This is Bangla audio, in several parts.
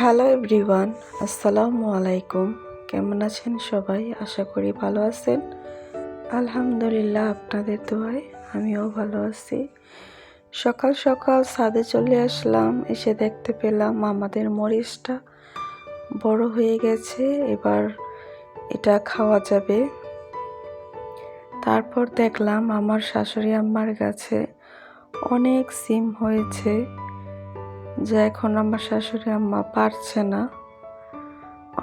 হ্যালো এভরিওয়ান, আসসালামু আলাইকুম। কেমন আছেন সবাই? আশা করি ভালো আছেন। আলহামদুলিল্লাহ আপনাদের দোয়ায় আমিও ভালো আছি। সকাল সকাল ছাদে চলে আসলাম, এসে দেখতে পেলাম আমাদের মরিচটা বড় হয়ে গেছে, এবার এটা খাওয়া যাবে। তারপর দেখলাম আমার শাশুড়ি আম্মার গাছে অনেক সিম হয়েছে। যে এখন আমার শাশুড়ি আম্মা পারছে না।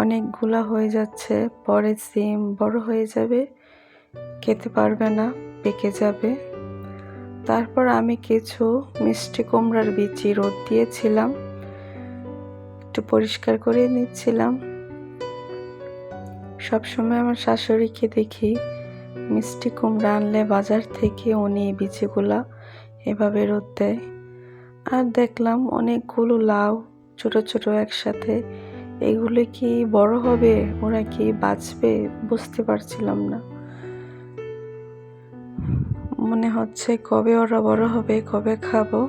অনেকগুলা হয়ে যাচ্ছে, পরে সিম বড় হয়ে যাবে, খেতে পারবে না, পেকে যাবে। তারপর আমি কিছু মিষ্টি কুমড়ার বিচি রোদ দিয়েছিলাম, একটু পরিষ্কার করে নিচ্ছিলাম। সবসময় আমার শাশুড়িকে দেখি মিষ্টি কুমড়া আনলে বাজার থেকে উনি বিচিগুলা এভাবে রোদ দেয়। আর দেখলাম অনেকগুলো লাউ ছোট ছোট একসাথে। এগুলো কি বড় হবে? ওরা কি বাঁচবে? বুঝতে পারছিলাম না। মনে হচ্ছে কবে ওরা বড় হবে, কবে খাব?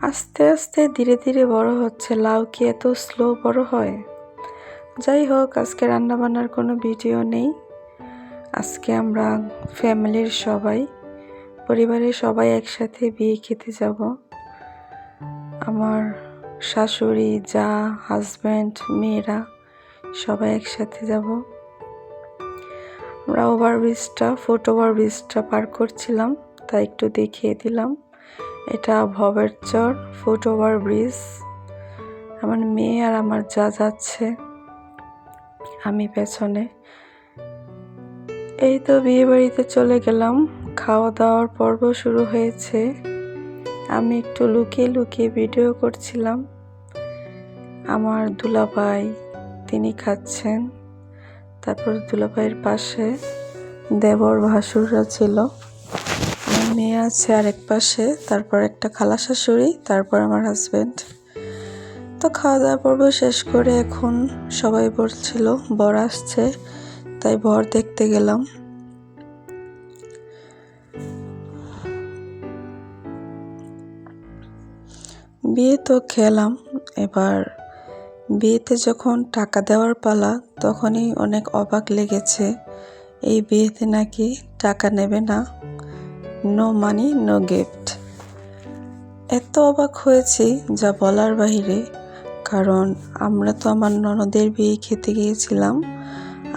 আস্তে আস্তে ধীরে ধীরে বড় হচ্ছে। লাউ কি এত স্লো বড় হয়? যাই হোক, আজকে রান্নাবান্নার কোনো ভিডিও নেই। আজকে আমরা ফ্যামিলির সবাই পরিবারের সবাই একসাথে বিয়ে খেতে যাব। আমার শাশুড়ি, যা হাজব্যান্ড মেয়েরা সবাই একসাথে যাব। আমরা ওভার ব্রিজটা ফুট ওভার ব্রিজটা পার করছিলাম তাই একটু দেখিয়ে দিলাম। এটা ভবের চর ফুট ওভার ব্রিজ আমার মেয়ে আর আমার যা যাচ্ছে, আমি পেছনে। এই তো বিয়ে বাড়িতে চলে গেলাম। খাওয়া দাওয়ার পর্ব শুরু হয়েছে। আমি একটু লুকিয়ে লুকিয়ে ভিডিও করছিলাম। আমার দুলাভাই, তিনি খাচ্ছেন। তারপর দুলাভাইয়ের পাশে দেবর ভাসুররা ছিল। আমার মেয়ে আছে আরেক পাশে, তারপর একটা খালা শাশুড়ি, তারপর আমার হাজব্যান্ড তো খাওয়া দাওয়া পর্ব শেষ করে এখন সবাই বলছিল বর আসছে, তাই বর দেখতে গেলাম। বিয়ে তো খেলাম। এবার বিয়েতে যখন টাকা দেওয়ার পালা, তখনই অনেক অবাক লেগেছে, এই বিয়েতে নাকি টাকা নেবে না? No money, no gift. এত অবাক হয়েছি যা বলার বাহিরে, কারণ আমরা তো আমার ননদের বিয়ে খেতে গিয়েছিলাম।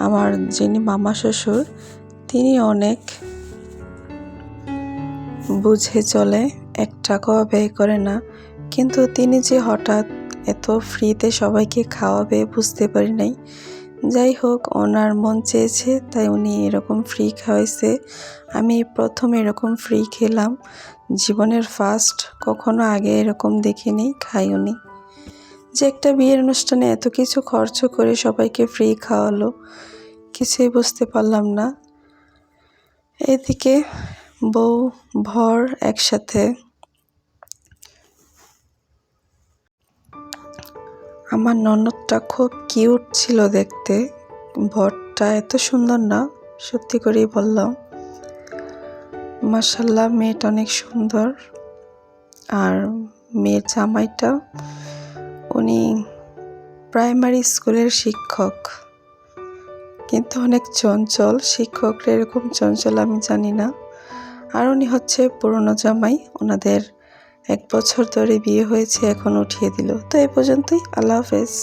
আমার যিনি মামা শ্বশুর, তিনি অনেক বুঝে চলে, এক টাকাও ব্যয় করে না। কিন্তু তিনি যে হঠাৎ এত ফ্রিতে সবাইকে খাওয়াবে বুঝতে পারি নাই। যাই হোক, ওনার মন চেয়েছে, তাই উনি এরকম ফ্রি খাওয়াইছে। আমি প্রথম এরকম ফ্রি খেলাম। জীবনের ফার্স্ট কখনো আগে এরকম দেখিনি, খাই উনি। যে একটা বিয়ের অনুষ্ঠানে এত কিছু খরচ করে সবাইকে ফ্রি খাওয়ালো, কিছুই বুঝতে পারলাম না। এদিকে বউ, ভর একসাথে আমার ননদটা খুব কিউট ছিল দেখতে। ভরটা এত সুন্দর না, সত্যি করেই বললাম। মাসাল্লাহ মেয়েটা অনেক সুন্দর। আর মেয়ের জামাইটা, উনি প্রাইমারি স্কুলের শিক্ষক। কিন্তু অনেক চঞ্চল, শিক্ষকরা এরকম চঞ্চল আমি জানি না। আর উনি হচ্ছে পুরনো জামাই, ওনাদের এক বছর ধরে বিয়ে হয়েছে এখন উঠিয়ে দিল। তো এই পর্যন্তই। আল্লাহ হাফেজ।